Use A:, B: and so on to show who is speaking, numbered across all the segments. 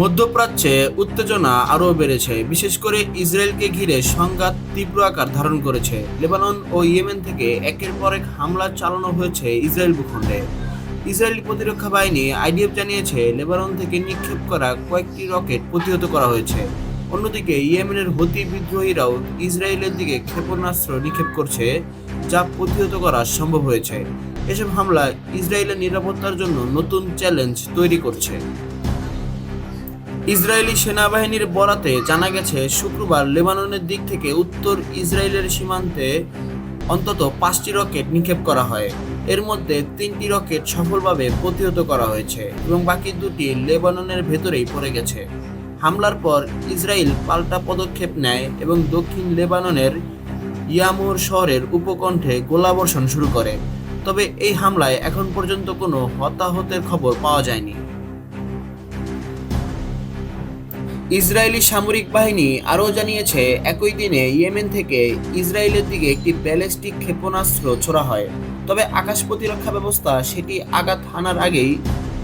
A: মধ্যপ্রাচ্যে উত্তেজনা আরও বেড়েছে, বিশেষ করে ইসরায়েলকে ঘিরে সংঘাত তীব্র আকার ধারণ করেছে। লেবানন ও ইয়েমেন থেকে একের পর এক হামলা চালানো হয়েছে ইসরায়েল ভূখণ্ডে। ইসরায়েলি প্রতিরক্ষা বাহিনী আইডিএফ জানিয়েছে, লেবানন থেকে নিক্ষেপ করা কয়েকটি রকেট প্রতিহত করা হয়েছে। অন্যদিকে, ইয়েমেনের হতি বিদ্রোহীরাও ইসরায়েলের দিকে ক্ষেপণাস্ত্র নিক্ষেপ করছে, যা প্রতিহত করা সম্ভব হয়েছে। এসব হামলা ইসরায়েলের নিরাপত্তার জন্য নতুন চ্যালেঞ্জ তৈরি করছে। ইসরায়েলি সেনাবাহিনীর বরাতে জানা গেছে, শুক্রবার লেবাননের দিক থেকে উত্তর ইসরায়েলের সীমান্তে অন্তত পাঁচটি রকেট নিক্ষেপ করা হয়। এর মধ্যে তিনটি রকেট সফলভাবে প্রতিহত করা হয়েছে এবং বাকি দুটি লেবাননের ভেতরেই পড়ে গেছে। হামলার পর ইসরায়েল পাল্টা পদক্ষেপ নেয় এবং দক্ষিণ লেবাননের ইয়ামুর শহরের উপকণ্ঠে গোলাবর্ষণ শুরু করে। তবে এই হামলায় এখন পর্যন্ত কোনো হতাহতের খবর পাওয়া যায়নি। ইসরায়েলি সামরিক বাহিনী আরও জানিয়েছে, একই দিনে ইয়েমেন থেকে ইসরায়েলের দিকে একটি ব্যালিস্টিক ক্ষেপণাস্ত্র ছোড়া হয়। তবে আকাশ প্রতিরক্ষা ব্যবস্থা সেটি আঘাত হানার আগেই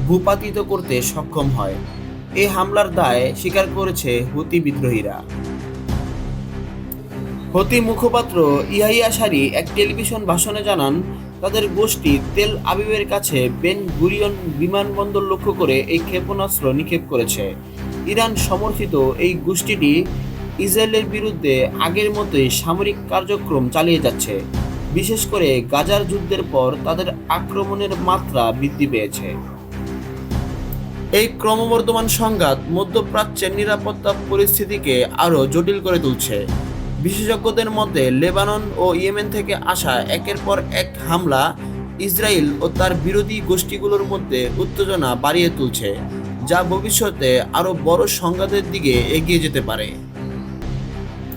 A: ভূপাতিত করতে সক্ষম হয়। এই হামলার দায় স্বীকার করেছে হুতি বিদ্রোহীরা। হতি মুখপাত্র ইহাইয়া সারি এক টেলিভিশন ভাষণে জানান, তাদের গোষ্ঠী তেল আবিবের কাছে বেন গুরিয়ন বিমানবন্দর লক্ষ্য করে এই ক্ষেপণাস্ত্র নিক্ষেপ করেছে। ইরান সমর্থিত এই গোষ্ঠীটি ইসরায়েলের বিরুদ্ধে আগের মতোই সামরিক কার্যক্রম চালিয়ে যাচ্ছে। বিশেষ করে গাজার যুদ্ধের পর তাদের আক্রমণের মাত্রা বৃদ্ধি পেয়েছে। এই ক্রমবর্ধমান সংঘাত মধ্যপ্রাচ্যের নিরাপত্তা পরিস্থিতিকে আরও জটিল করে তুলছে। বিশেষজ্ঞদের মধ্যে লেবানন ও ইয়েমেন থেকে আসা একের পর এক হামলা ইসরায়েল ও তার বিরোধী গোষ্ঠীগুলোর মধ্যে উত্তেজনা বাড়িয়ে তুলছে। যা ভবিষ্যতে আরও বড় সংঘাতের দিকে এগিয়ে যেতে পারে।